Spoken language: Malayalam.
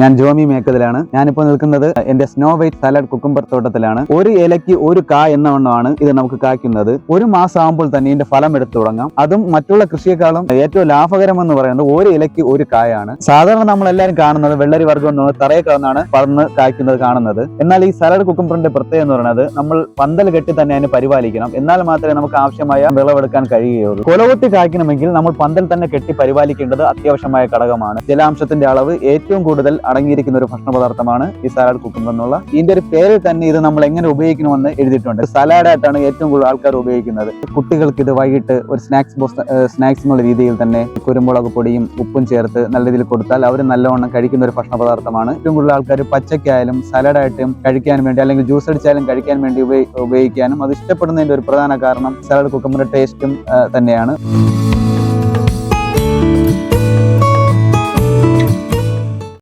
ഞാൻ ജോമി മേക്കതിലാണ്. ഞാനിപ്പോൾ നിൽക്കുന്നത് എന്റെ സ്നോ വൈറ്റ് സാലഡ് കുക്കുംബർ തോട്ടത്തിലാണ്. ഒരു ഇലയ്ക്ക് ഒരു കാ എന്ന വണ്ണമാണ് ഇത് നമുക്ക് കായ്ക്കുന്നത്. ഒരു മാസം ആകുമ്പോൾ തന്നെ ഇതിന്റെ ഫലം എടുത്തു തുടങ്ങാം. അതും മറ്റുള്ള കൃഷിയെക്കാളും ഏറ്റവും ലാഭകരം എന്ന് പറയുന്നത് ഒരു ഇലയ്ക്ക് ഒരു കായാണ്. സാധാരണ നമ്മൾ എല്ലാവരും കാണുന്നത് വെള്ളരി വർഗം എന്ന് പറയുന്നത് തറയെ കിടന്നാണ് പടർന്ന് കായ്ക്കുന്നത് കാണുന്നത്. എന്നാൽ ഈ സലാഡ് കുക്കുംബറിന്റെ പ്രത്യേകത എന്ന് പറയുന്നത് നമ്മൾ പന്തൽ കെട്ടി തന്നെ അതിനെ പരിപാലിക്കണം. എന്നാൽ മാത്രമേ നമുക്ക് ആവശ്യമായ വിളവെടുക്കാൻ കഴിയുകയുള്ളൂ. കൊലകൊത്തി കായ്ക്കണമെങ്കിൽ നമ്മൾ പന്തൽ തന്നെ കെട്ടി പരിപാലിക്കേണ്ടത് അത്യാവശ്യമായ ഘടകമാണ്. ജലാംശത്തിന്റെ അളവ് ഏറ്റവും കൂടുതൽ അടങ്ങിയിരിക്കുന്ന ഒരു ഭക്ഷണ പദാർത്ഥമാണ് ഈ സലാഡ് കുക്കുംബർ എന്നുള്ള. ഇതിന്റെ ഒരു പേരിൽ തന്നെ ഇത് നമ്മൾ എങ്ങനെ ഉപയോഗിക്കണമെന്ന് എഴുതിയിട്ടുണ്ട്. സലാഡായിട്ടാണ് ഏറ്റവും കൂടുതൽ ആൾക്കാർ ഉപയോഗിക്കുന്നത്. കുട്ടികൾക്ക് ഇത് വൈകിട്ട് ഒരു സ്നാക്സ് ബോക്സ് സ്നാക്സ് എന്നുള്ള രീതിയിൽ തന്നെ കുരുമുളക് പൊടിയും ഉപ്പും ചേർത്ത് നല്ല രീതിയിൽ കൊടുത്താൽ അവർ നല്ലവണ്ണം കഴിക്കുന്ന ഒരു ഭക്ഷണ പദാർത്ഥമാണ്. ഏറ്റവും കൂടുതൽ ആൾക്കാർ പച്ചക്കായാലും സലാഡായിട്ടും കഴിക്കാൻ വേണ്ടി അല്ലെങ്കിൽ ജ്യൂസ് അടിച്ചാലും കഴിക്കാൻ വേണ്ടി ഉപയോഗി- ഉപയോഗിക്കാനും അത് ഇഷ്ടപ്പെടുന്നതിന്റെ ഒരു പ്രധാന കാരണം സലാഡ് കുക്കുംബറിന്റെ ടേസ്റ്റും തന്നെയാണ്.